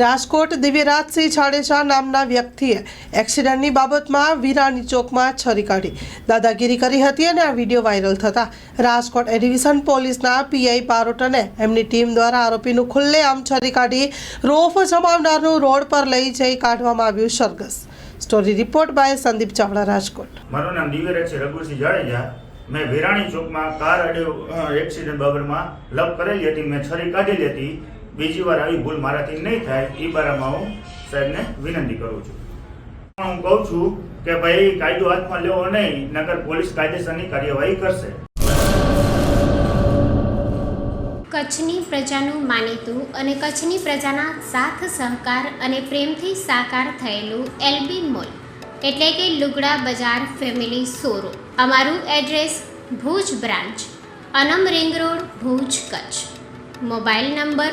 રાજકોટ દિવ્યરાજસિંહ જાડેજા નામના વ્યક્તિએ એક્સિડન્ટની બાબતમાં વિરાણી ચોકમાં છરી કાઢી. દાદાગીરી કરી હતી અને આ વીડિયો વાયરલ થતા રાજકોટ એડિવિઝન પોલીસના પીઆઈ પારોટને એમની ટીમ દ્વારા આરોપીનું ખુલ્લેઆમ છરી કાઢી રોફ જમાવનારનું રોડ પર લઈ જઈ કાઢવામાં આવ્યું સરઘસ. Story report by Sandeep Chavda, Rajkot. મારું નામ દિવ્યરાજ રઘુસિંહ જાડેજા. મેં વિરાણી ચોકમાં કાર એક્સિડન્ટ બાબતમાં લપ કરેલી હતી, મેં છરી કાઢેલી હતી. બીજી વાર આવી ભૂલ મારાથી નહીં થાય, એ બારામાં હું સાહેબને વિનંતી કરું છું. હું કહું છું કે ભાઈ, કાયદો હાથમાં લેવો નહીં નગર પોલીસ કાયદેસરની કાર્યવાહી કરશે. કચ્છની પ્રજાનું માનીતું અને કચ્છની પ્રજાના સાથ, સહકાર અને પ્રેમથી સાકાર થયેલું એલબી મોલ, એટલે કે લુગડા બજાર ફેમિલી સોરો અમારું address Bhuj branch, Anam ring road, Bhuj Kutch. Mobile number